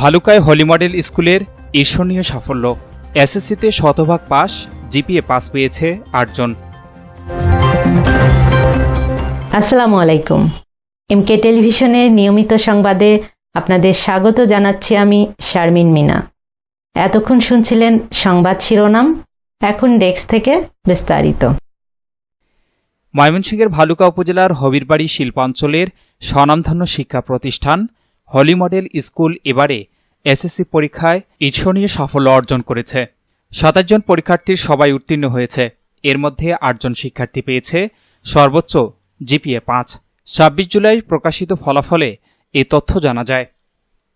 ভালুকায় হলি model স্কুলের ঈর্ষণীয় সাফল্য। এসএসসিতে শতভাগ পাস জিপিএ পাস পেয়েছে আটজন। আসসালামু আলাইকুম। এমকে টেলিভিশনের নিয়মিত সংবাদে আপনাদের স্বাগত জানাচ্ছি আমি শারমিন মিনা। এতক্ষণ শুনছিলেন সংবাদ শিরোনাম এখন ডেস্ক থেকে বিস্তারিত। ময়মনসিংহের ভালুকা উপজেলার হবিরবাড়ি শিল্পাঞ্চলের স্বনামধন্য শিক্ষা প্রতিষ্ঠান হলি মডেল স্কুল এবারে এসএসসি পরীক্ষায় ঈর্ষণীয় সাফল্য অর্জন করেছে। সাতাশ জন পরীক্ষার্থীর সবাই উত্তীর্ণ হয়েছে। এর মধ্যে আটজন শিক্ষার্থী পেয়েছে, সর্বোচ্চ জিপিএ পাঁচ। ছাব্বিশ জুলাই প্রকাশিত ফলাফলে এ তথ্য জানা যায়।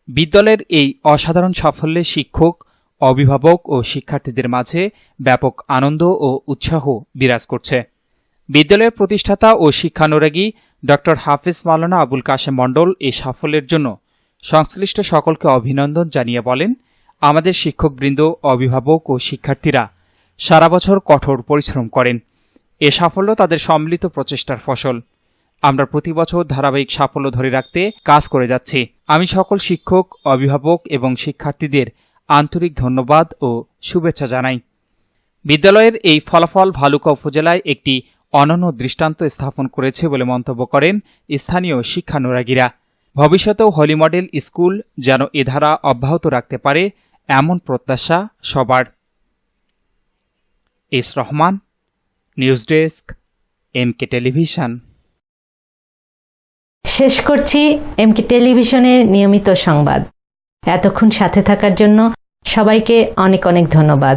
বিদ্যালয়ের এই অসাধারণ সাফল্যে শিক্ষক, অভিভাবক ও শিক্ষার্থীদের মাঝে ব্যাপক আনন্দ ও উৎসাহ বিরাজ করছে। বিদ্যালয়ের প্রতিষ্ঠাতা ও শিক্ষানুরাগী ড হাফিজ মাওলানা আবুল কাশেম মণ্ডল এই সাফল্যের জন্য সংশ্লিষ্ট সকলকে অভিনন্দন জানিয়ে বলেন, আমাদের শিক্ষকবৃন্দ, অভিভাবক ও শিক্ষার্থীরা সারা বছর কঠোর পরিশ্রম করেন। এ সাফল্য তাদের সম্মিলিত প্রচেষ্টার ফসল। আমরা প্রতি বছর ধারাবাহিক সাফল্য ধরে রাখতে কাজ করে যাচ্ছি। আমি সকল শিক্ষক, অভিভাবক এবং শিক্ষার্থীদের আন্তরিক ধন্যবাদ ও শুভেচ্ছা জানাই। বিদ্যালয়ের এই ফলাফল ভালুকা উপজেলায় একটি অনন্য দৃষ্টান্ত স্থাপন করেছে বলে মন্তব্য করেন স্থানীয় শিক্ষানুরাগীরা। ভবিষ্যতেও হলি মডেল স্কুল যেন এ ধারা অব্যাহত রাখতে পারে এমন প্রত্যাশা সবার। S Rahman, news desk, M K television. শেষ করছি এমকে টেলিভিশনের নিয়মিত সংবাদ। এতক্ষণ সাথে থাকার জন্য সবাইকে অনেক অনেক ধন্যবাদ।